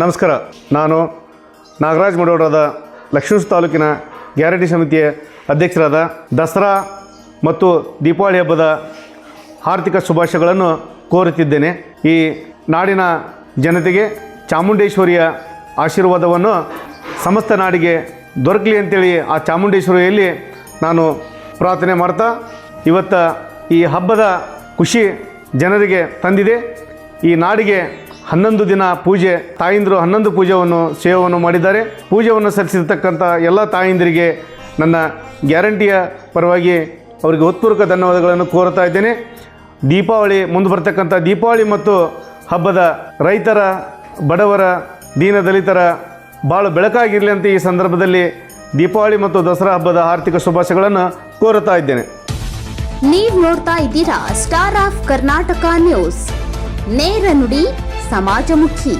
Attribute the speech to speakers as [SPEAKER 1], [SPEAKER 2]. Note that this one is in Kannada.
[SPEAKER 1] ನಮಸ್ಕಾರ. ನಾನು ನಾಗರಾಜ್ ಮಡೋಡದ ಲಕ್ಷ್ಮೀಸ್ ತಾಲೂಕಿನ ಗ್ಯಾರಂಟಿ ಸಮಿತಿಯ ಅಧ್ಯಕ್ಷರಾದ ದಸರಾ ಮತ್ತು ದೀಪಾವಳಿ ಹಬ್ಬದ ಆರ್ಥಿಕ ಶುಭಾಶಯಗಳನ್ನು ಕೋರುತ್ತಿದ್ದೇನೆ. ಈ ನಾಡಿನ ಜನತೆಗೆ ಚಾಮುಂಡೇಶ್ವರಿಯ ಆಶೀರ್ವಾದವನ್ನು ಸಮಸ್ತ ನಾಡಿಗೆ ದೊರಕಲಿ ಅಂತೇಳಿ ಆ ಚಾಮುಂಡೇಶ್ವರಿಯಲ್ಲಿ ನಾನು ಪ್ರಾರ್ಥನೆ ಮಾಡ್ತಾ ಇವತ್ತ ಈ ಹಬ್ಬದ ಖುಷಿ ಜನರಿಗೆ ತಂದಿದೆ. ಈ ನಾಡಿಗೆ ಹನ್ನೊಂದು ದಿನ ಪೂಜೆ, ತಾಯಂದಿರು ಹನ್ನೊಂದು ಪೂಜೆಯನ್ನು ಸೇವವನ್ನು ಮಾಡಿದ್ದಾರೆ. ಪೂಜೆಯನ್ನು ಸಲ್ಲಿಸಿರ್ತಕ್ಕಂಥ ಎಲ್ಲ ತಾಯಂದಿರಿಗೆ ನನ್ನ ಗ್ಯಾರಂಟಿಯ ಪರವಾಗಿ ಅವರಿಗೆ ಹೃತ್ಪೂರ್ವಕ ಧನ್ಯವಾದಗಳನ್ನು ಕೋರುತ್ತಾ ಇದ್ದೇನೆ. ದೀಪಾವಳಿ, ಮುಂದೆ ಬರ್ತಕ್ಕಂಥ ದೀಪಾವಳಿ ಮತ್ತು ಹಬ್ಬದ ರೈತರ, ಬಡವರ, ದೀನ ದಲಿತರ ಭಾಳ ಬೆಳಕಾಗಿರಲಿ ಅಂತ ಈ ಸಂದರ್ಭದಲ್ಲಿ ದೀಪಾವಳಿ ಮತ್ತು ದಸರಾ ಹಬ್ಬದ ಆರ್ಥಿಕ ಶುಭಾಶಯಗಳನ್ನು ಕೋರುತ್ತಾ ಇದ್ದೇನೆ.
[SPEAKER 2] ನೀವು ನೋಡ್ತಾ ಇದ್ದೀರಾ ಸ್ಟಾರ್ ಆಫ್ ಕರ್ನಾಟಕ ನ್ಯೂಸ್ ನೇರ ನುಡಿ ಸಮಾಜಮುಖಿ